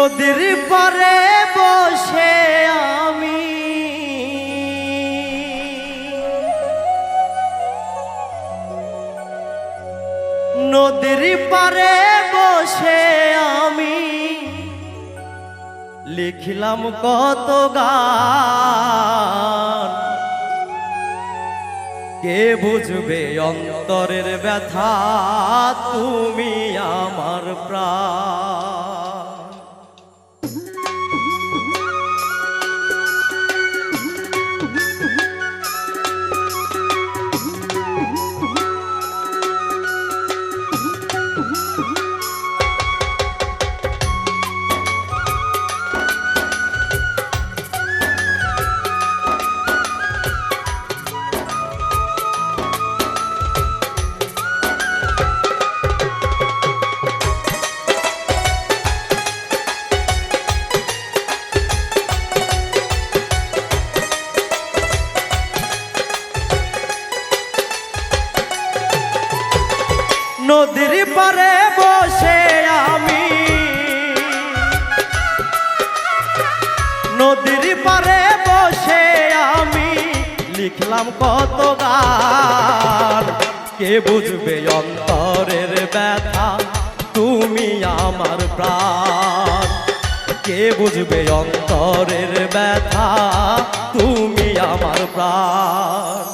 নদীর পারে বসে আমি। নদীর পারে বসে আমি। লিখিলাম কত গান। কে বুঝবে অন্তরের ব্যথা? তুমি আমার প্রাণ। লিখলাম কত গান কে বুঝবে অন্তরের ব্যথা? তুমি আমার প্রাণ। কে বুঝবে অন্তরের ব্যথা? তুমি আমার প্রাণ।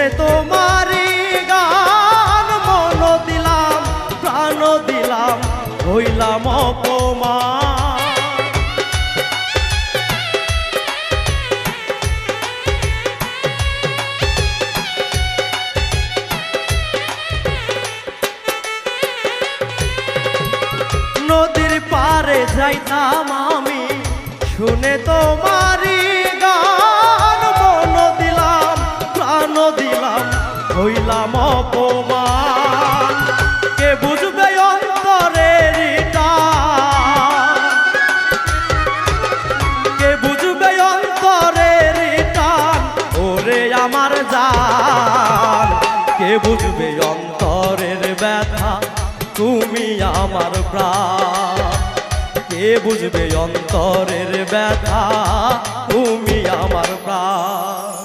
শুনে তোমারি গান মন দিলাম, প্রাণ দিলাম, হইলাম অপমান। নদীর পারে যাইতাম আমি, শুনে তোমারি বুঝবে অন্তরের ব্যথা তুমি আমার প্রাণ। কে বুঝবে অন্তরের ব্যথা তুমি আমার প্রাণ?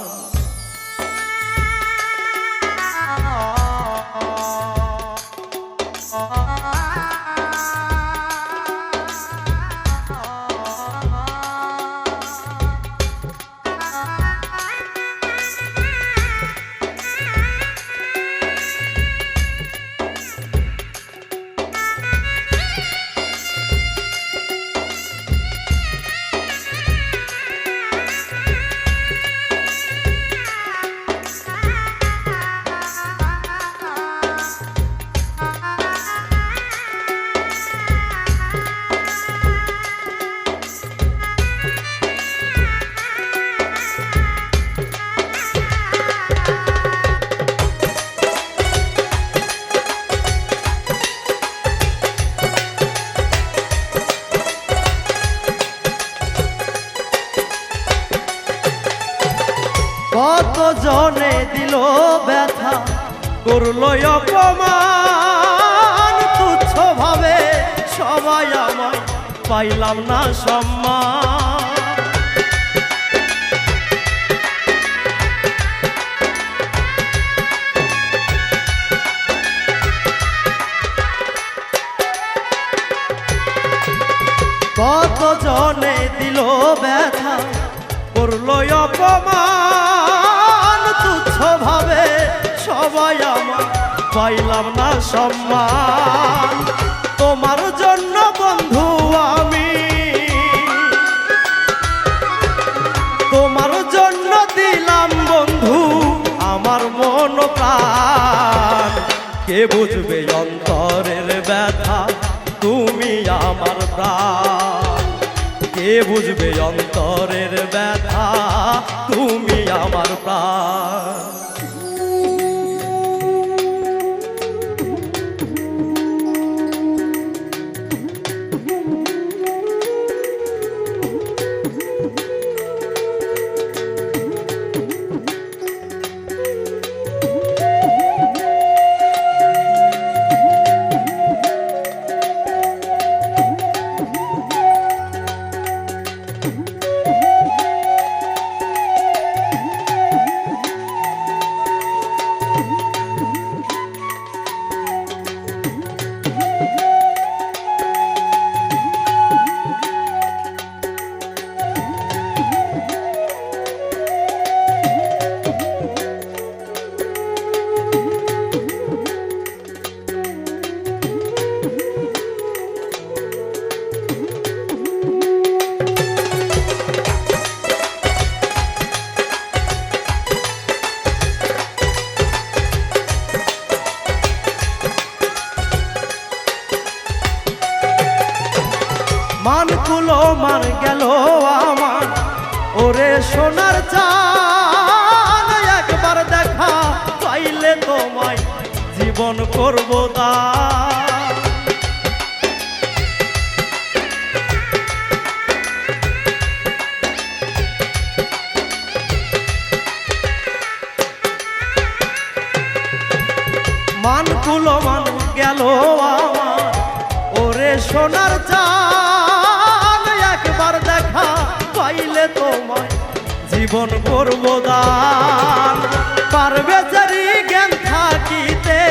করল অপমান। তুচ্ছ ভাবে সবাই আমায় পাইলাম না সম্মান। কত জনে দিল ব্যথা করল অপমান। তুচ্ছ ভাবে সবাই আমার পাইলাম না সম্মান। তোমার জন্য বন্ধু আমি। তোমার জন্য দিলাম বন্ধু আমার মন প্রাণ। কে বুঝবে অন্তরের ব্যথা? তুমি আমার প্রাণ। কে বুঝবে অন্তরের ব্যথা? তুমি আমার প্রাণ। সোনার চান একবার দেখা পাইলে তোমায় জীবন করব দান মান কুলো মান গেল আমার। ওরে সোনার চান জীবন করব দান। পারবে জারি জ্ঞান থাকিতে।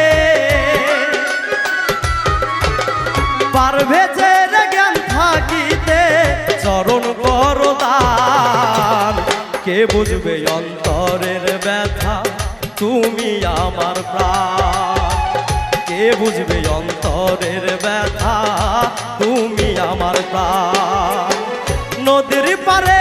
পারবে যে জ্ঞান থাকিতে, চরণ কর দান। কে বুঝবে অন্তরের ব্যথা? তুমি আমার প্রাণ। কে বুঝবে অন্তরের ব্যথা? তুমি আমার প্রাণ। নদীর পারে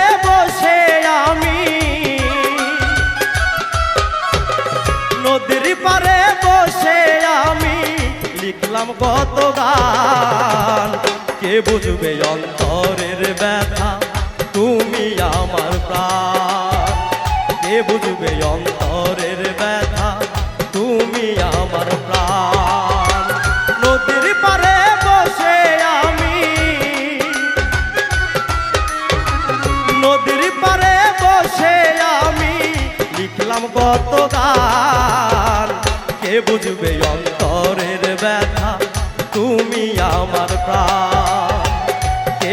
লিখলাম কত গান কে বুঝবে অন্তরের ব্যথা? তুমি আমার প্রাণ। কে বুঝবে অন্তরের ব্যথা? তুমি আমার প্রাণ। নদীর পারে বসে আমি, নদীর পারে বসে আমি লিখলাম কত গান কে বুঝবে অন্তরের ব্যথা?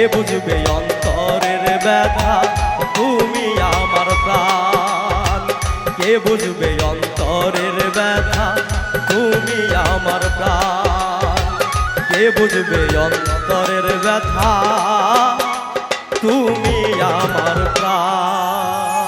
বুঝবে অন্তরের ব্যথা, তুমি আমার প্রাণ। কে বুঝবে অন্তরের ব্যথা, তুমি আমার প্রাণ। কে বুঝবে অন্তরের ব্যথা, তুমি আমার প্রাণ।